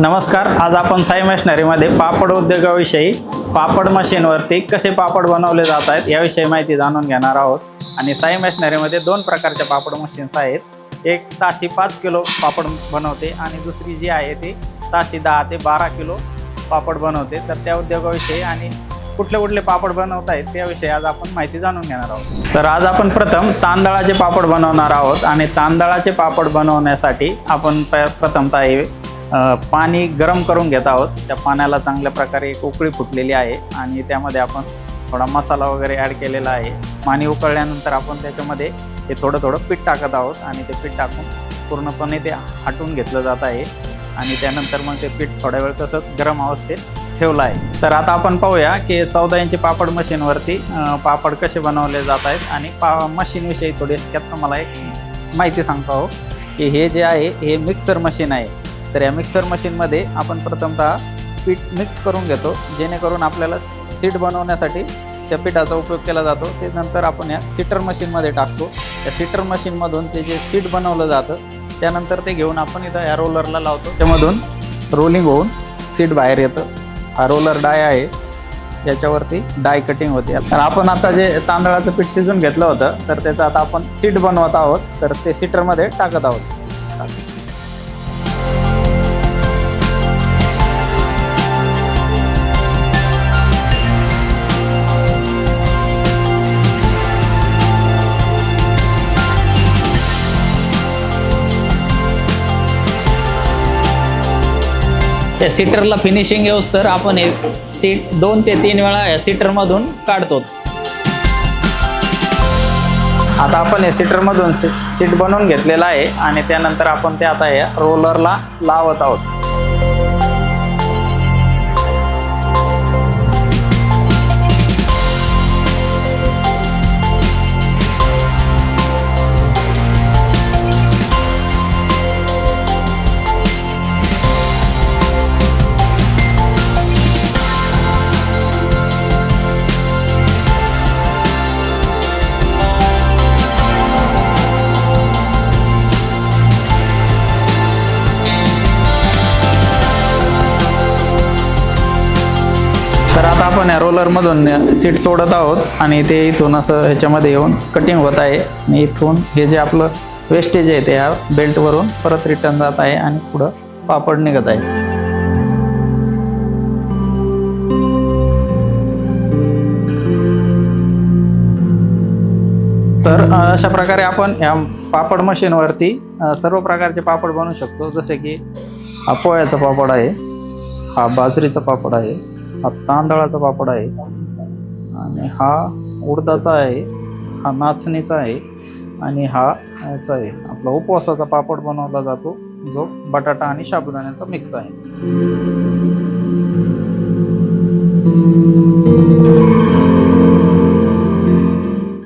नमस्कार आज आपण साई मशिनरीमध्ये पापड उद्योगाविषयी पापड मशीनवरती कसे पापड बनवले जात आहेत याविषयी माहिती जाणून घेणार आहोत. आणि साई मशिनरीमध्ये दोन प्रकारच्या पापड मशीन्स आहेत. एक ताशी पाच किलो पापड बनवते आणि दुसरी जी आहे ती ताशी दहा ते बारा किलो पापड बनवते. तर त्या उद्योगाविषयी आणि कुठले कुठले पापड बनवत आहेत त्याविषयी आज आपण माहिती जाणून घेणार आहोत. तर आज आपण प्रथम तांदळाचे पापड बनवणार आहोत आणि तांदळाचे पापड बनवण्यासाठी आपण प प्रथमतः पाणी गरम करून घेत आहोत. त्या पाण्याला चांगल्या प्रकारे एक उकळी फुटलेली आहे आणि त्यामध्ये आपण थोडा मसाला वगैरे ॲड केलेला आहे. पाणी उकळल्यानंतर आपण त्याच्यामध्ये हे थोडं थोडं पीठ टाकत आहोत आणि ते पीठ टाकून पूर्णपणे ते हटवून घेतलं जात आहे. आणि त्यानंतर मग ते पीठ थोड्या वेळ तसंच गरम अवस्थेत ठेवलं आहे. तर आता आपण पाहूया की चौदा इंची पापड मशीनवरती पापड कसे बनवले जात आहेत आणि पा मशीनविषयी थोडी त्यात मला एक माहिती सांगतो आहो. की हे जे आहे हे मिक्सर मशीन आहे. तर या मिक्सर मशीनमध्ये आपण प्रथमतः पीठ मिक्स करून घेतो जेणेकरून आपल्याला सीट बनवण्यासाठी त्या पिठाचा उपयोग केला जातो. ते नंतर आपण या सीटर मशीनमध्ये टाकतो. त्या सीटर मशीनमधून ते जे सीट बनवलं जातं त्यानंतर ते घेऊन आपण इथं या रोलरला लावतो. त्यामधून रोलिंग होऊन सीट बाहेर येतं. हा रोलर डाय आहे. याच्यावरती डाय कटिंग होते. तर आपण आता जे तांदळाचं पीठ शिजून घेतलं होतं तर त्याचं आता आपण सीट बनवत आहोत. तर ते सीटरमध्ये टाकत आहोत. त्या सीटरला फिनिशिंग येऊस तर आपण हे सीट दोन ते तीन वेळा या सीटरमधून काढतो. आता आपण या सीटरमधून सी सीट बनवून घेतलेला आहे आणि त्यानंतर आपण ते आता या रोलरला लावत आहोत. तर आता आपण या रोलरमधून सीट सोडत आहोत आणि ते इथून असं ह्याच्यामध्ये येऊन कटिंग होत आहे. आणि इथून हे जे आपलं वेस्टेज आहे ते ह्या बेल्टवरून परत रिटर्न जात आहे आणि पुढं पापड निघत आहे. तर अशा प्रकारे आपण या पापड मशीनवरती सर्व प्रकारचे पापड बनवू शकतो. जसे की हा पोळ्याचा पापड आहे हा बाजरीचा पापड आहे हा तांदळाचा पापड आहे. आणि हा उडदाचा आहे हा नाचणीचा आहे आणि हा याचा आहे. आपला उपवासाचा पापड बनवला जातो जो बटाटा आणि साबुदाण्याचा मिक्स आहे.